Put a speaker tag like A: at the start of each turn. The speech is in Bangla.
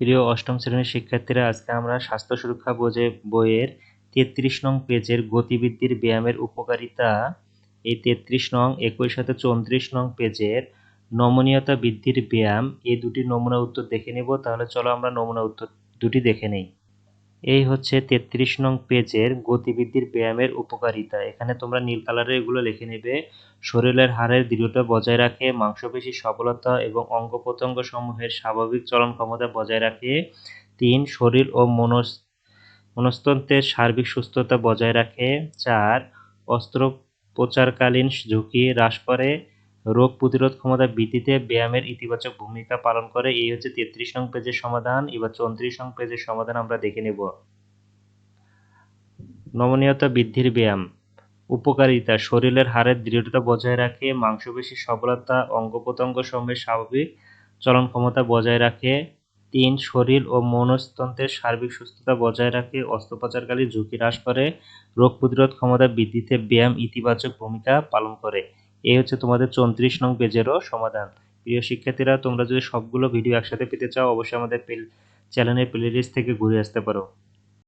A: প্রিয় অষ্টম শ্রেণির শিক্ষার্থীরা, আজকে আমরা স্বাস্থ্য সুরক্ষা বোঝে বইয়ের তেত্রিশ নং পেজের গতিবিদ্ধির ব্যায়ামের উপকারিতা। এই তেত্রিশ নং একই সাথে চৌত্রিশ নং পেজের নমনীয়তা বৃদ্ধির ব্যায়াম, এই দুটি নমুনা উত্তর দেখে নেব। তাহলে চলো আমরা নমুনা উত্তর দুটি দেখে নেই। এই হচ্ছে তেত্রিশ নং পেজের গতিবিধির ব্যায়ামের উপকারিতা। এখানে তোমরা নীল কালারের এগুলো লিখে নেবে। শরীরের হাড়ের দৃঢ়তা বজায় রাখে, মাংসপেশি সবলতা এবং অঙ্গ প্রত্যঙ্গ সমূহের স্বাভাবিক চলন ক্ষমতা বজায় রাখে। তিন, শরীর ও মনস মনস্তন্ত্রের সার্বিক সুস্থতা বজায় রাখে। চার, অস্ত্রোপচারকালীন ঝুঁকি হ্রাস করে। রোগ প্রতিরোধ ক্ষমতা বৃদ্ধিতে ব্যায়ামের ইতিবাচক ভূমিকা পালন করে। এই হচ্ছে তেত্রিশ নং পেজের সমাধান। এবার চৌত্রিশ নং পেজের সমাধান আমরা দেখে নেব। নমনীয়তা বৃদ্ধির ব্যায়াম। উপকারিতা। শরীরের হাড়ের দৃঢ়তা বজায় রাখে। মাংসপেশি সবলতা অঙ্গ প্রত্যঙ্গ সমূহের স্বাভাবিক। চলন ক্ষমতা বজায় রাখে। তিন, শরীর ও মনস্তন্ত্রের সার্বিক সুস্থতা বজায় রাখে। অস্ত্রোপচারকালী ঝুঁকি হ্রাস করে। রোগ প্রতিরোধ ক্ষমতা বৃদ্ধিতে ব্যায়াম ইতিবাচক ভূমিকা পালন করে। এই হচ্ছে তোমাদের চৌত্রিশ নং পেজেরও সমাধান। প্রিয় শিক্ষার্থীরা, তোমরা যদি সবগুলো ভিডিও একসাথে পেতে চাও, অবশ্যই আমাদের চ্যানেলের প্লেলিস্ট থেকে ঘুরে আসতে পারো।